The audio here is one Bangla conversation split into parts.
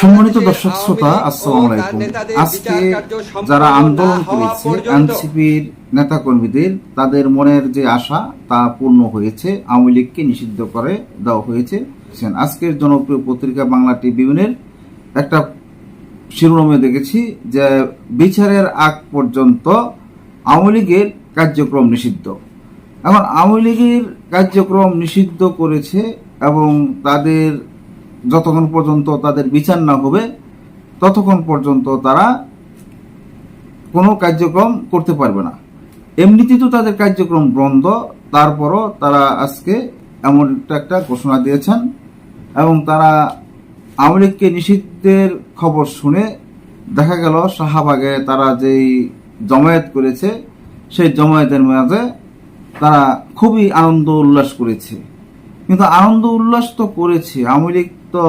সম্মানিত দর্শক শ্রোতা আসসালামু আলাইকুম। আজকে যারা আন্দোলন করেছে এনসিপির নেতা কর্মীদের তাদের মনের যে আশা তা পূর্ণ হয়েছে। আওয়ামী লীগকে নিষিদ্ধ করে দেওয়া হয়েছে। আজকের জনপ্রিয় পত্রিকা বাংলা টিভিউনের একটা শিরোনামে দেখেছি যে বিচারের আগ পর্যন্ত আওয়ামী লীগের কার্যক্রম নিষিদ্ধ। এখন আওয়ামী লীগের কার্যক্রম নিষিদ্ধ করেছে এবং তাদের যতক্ষণ পর্যন্ত তাদের বিচার না হবে, ততক্ষণ পর্যন্ত তারা কোনো কার্যক্রম করতে পারবে না। এমনিতেই তো তাদের কার্যক্রম বন্ধ, তারপরও তারা আজকে এমন একটা একটা ঘোষণা দিয়েছেন এবং তারা আওয়ামী লীগকে নিষিদ্ধের খবর শুনে দেখা গেল শাহবাগে তারা যেই জমায়েত করেছে, সেই জমায়েতের মাঝে তারা খুবই আনন্দ উল্লাস করেছে। কিন্তু আনন্দ উল্লাস তো করেছে, আওয়ামী লীগ তো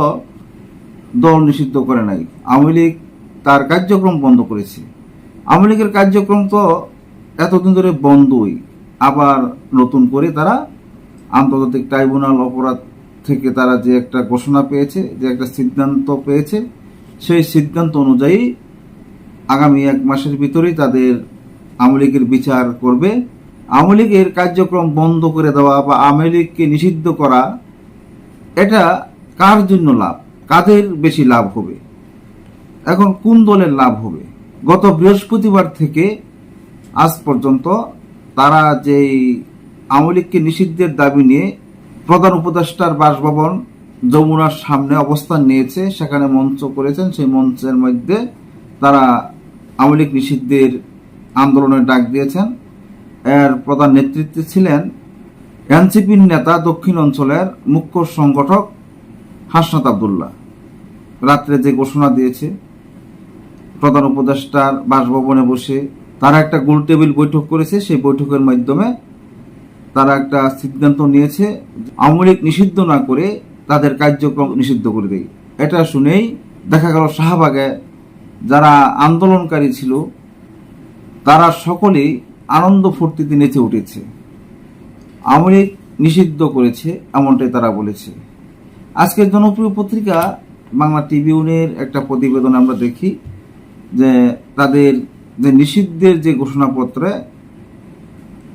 দল নিষিদ্ধ করে নাই। আওয়ামী লীগ তার কার্যক্রম বন্ধ করেছে। আওয়ামী লীগের কার্যক্রম তো এতদিন ধরে বন্ধই। আবার নতুন করে তারা আন্তর্জাতিক ট্রাইব্যুনাল অপরাধ থেকে তারা যে একটা ঘোষণা পেয়েছে, যে একটা সিদ্ধান্ত পেয়েছে, সেই সিদ্ধান্ত অনুযায়ী আগামী এক মাসের ভিতরেই তাদের আওয়ামী লীগের বিচার করবে। আওয়ামী লীগের কার্যক্রম বন্ধ করে দেওয়া বা আওয়ামী লীগকে নিষিদ্ধ করা, এটা কার জন্য লাভ? কাদের বেশি লাভ হবে? এখন কোন দলের লাভ হবে? গত বৃহস্পতিবার থেকে আজ পর্যন্ত তারা যেই আওয়ামী লীগকে নিষিদ্ধের দাবি নিয়ে প্রধান উপদেষ্টার বাসভবন যমুনার সামনে অবস্থান নিয়েছে, সেখানে মঞ্চ করেছেন, সেই মঞ্চের মধ্যে তারা আওয়ামী লীগ নিষিদ্ধের আন্দোলনের ডাক দিয়েছেন। এর প্রধান নেতৃত্বে ছিলেন এনসিপির নেতা দক্ষিণ অঞ্চলের মুখ্য সংগঠক হাসনাত আবদুল্লাহ। রাত্রে যে ঘোষণা দিয়েছে, প্রধান উপদেষ্টার বাসভবনে বসে তারা একটা গোল টেবিল বৈঠক করেছে, সেই বৈঠকের মাধ্যমে তারা একটা সিদ্ধান্ত নিয়েছে আওয়ামী লীগ নিষিদ্ধ না করে তাদের কার্যক্রম নিষিদ্ধ করে দেয় এটা শুনেই দেখা গেল শাহবাগে যারা আন্দোলনকারী ছিল, তারা সকলেই আনন্দ ফুর্তিতে নেচে উঠেছে। আওয়ামী লীগ নিষিদ্ধ করেছে, এমনটাই তারা বলেছে। আজকের জনপ্রিয় পত্রিকা বাংলা ট্রিবিউনের একটা প্রতিবেদন আমরা দেখি যে তাদের যে নিষিদ্ধের যে ঘোষণাপত্রে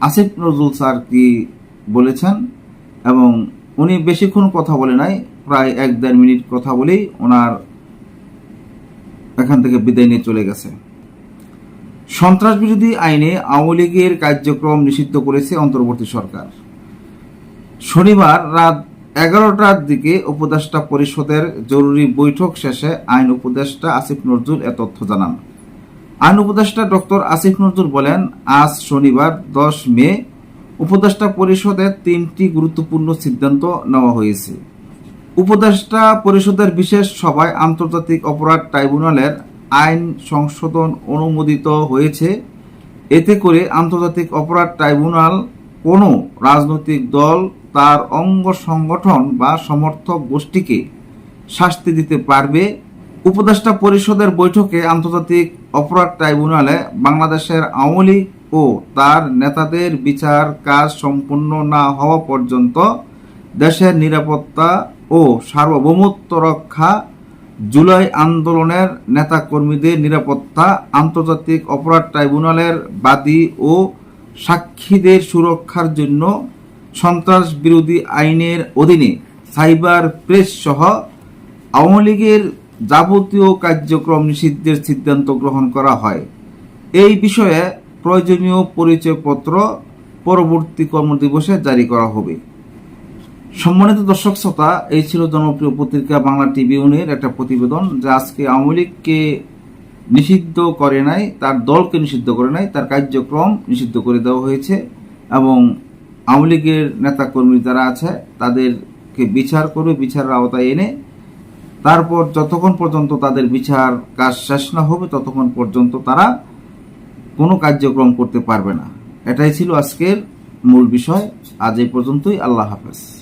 আসিফ নজরুল স্যার কি বলেছেন এবং উনি বেশিক্ষণ কথা বলে নাই, প্রায় এক দেড় মিনিট কথা বলেই ওনার এখান থেকে বিদায় নিয়ে চলে গেছে। সন্ত্রাস বিরোধী আইনে আওয়ামী লীগের কার্যক্রম নিষিদ্ধ করেছে অন্তর্বর্তী সরকার। শনিবার রাত এগারোটার দিকে উপদেষ্টা পরিষদের জরুরি বৈঠক শেষে আইন উপদেষ্টা আসিফ নজরুল এ তথ্য জানান। আইন উপদেষ্টা ডক্টর আসিফ নজরুল বলেন, আজ শনিবার দশ মে উপদেষ্টা পরিষদের তিনটি গুরুত্বপূর্ণ সিদ্ধান্ত নেওয়া হয়েছে। উপদেষ্টা পরিষদের বিশেষ সভায় আন্তর্জাতিক অপরাধ ট্রাইব্যুনালের আইন সংশোধন অনুমোদিত হয়েছে। এতে করে আন্তর্জাতিক অপরাধ ট্রাইব্যুনাল কোনো রাজনৈতিক দল তার অঙ্গ সংগঠন বা সমর্থক গোষ্ঠীকে শাস্তি দিতে পারবে। উপদেষ্টা পরিষদের বৈঠকে আন্তর্জাতিক অপরাধ ট্রাইব্যুনালে বাংলাদেশের আওয়ামী লীগ ও তার নেতাদের বিচার কাজ সম্পূর্ণ না হওয়া পর্যন্ত দেশের নিরাপত্তা ও সার্বভৌমত্ব রক্ষা, জুলাই আন্দোলনের নেতা কর্মীদের নিরাপত্তা, আন্তর্জাতিক অপরাধ ট্রাইব্যুনালের বাদী ও সাক্ষীদের সুরক্ষার জন্য সন্ত্রাস বিরোধী আইনের অধীনে সাইবার প্রেস সহ আওয়ামী লীগের যাবতীয় কার্যক্রম নিষিদ্ধের সিদ্ধান্ত গ্রহণ করা হয়। এই বিষয়ে প্রয়োজনীয় পরিচয়পত্র পরবর্তী কর্মদিবসে জারি করা হবে। সম্মানিত দর্শক শ্রোতা, এই ছিল জনপ্রিয় পত্রিকা বাংলা টিভিউনের একটা প্রতিবেদন যা আজকে আওয়ামী লীগকে নিষিদ্ধ করে নাই, তার দলকে নিষিদ্ধ করে নাই, তার কার্যক্রম নিষিদ্ধ করে দেওয়া হয়েছে এবং আওয়ামী লীগের নেতাকর্মী যারা আছে, তাদেরকে বিচার করে বিচারের আওতায় এনে তারপর যতক্ষণ পর্যন্ত তাদের বিচার কাজ শেষ না হবে, ততক্ষণ পর্যন্ত তারা কোনো কার্যক্রম করতে পারবে না। এটাই ছিল আজকের মূল বিষয়। আজ এই পর্যন্তই। আল্লাহ হাফেজ।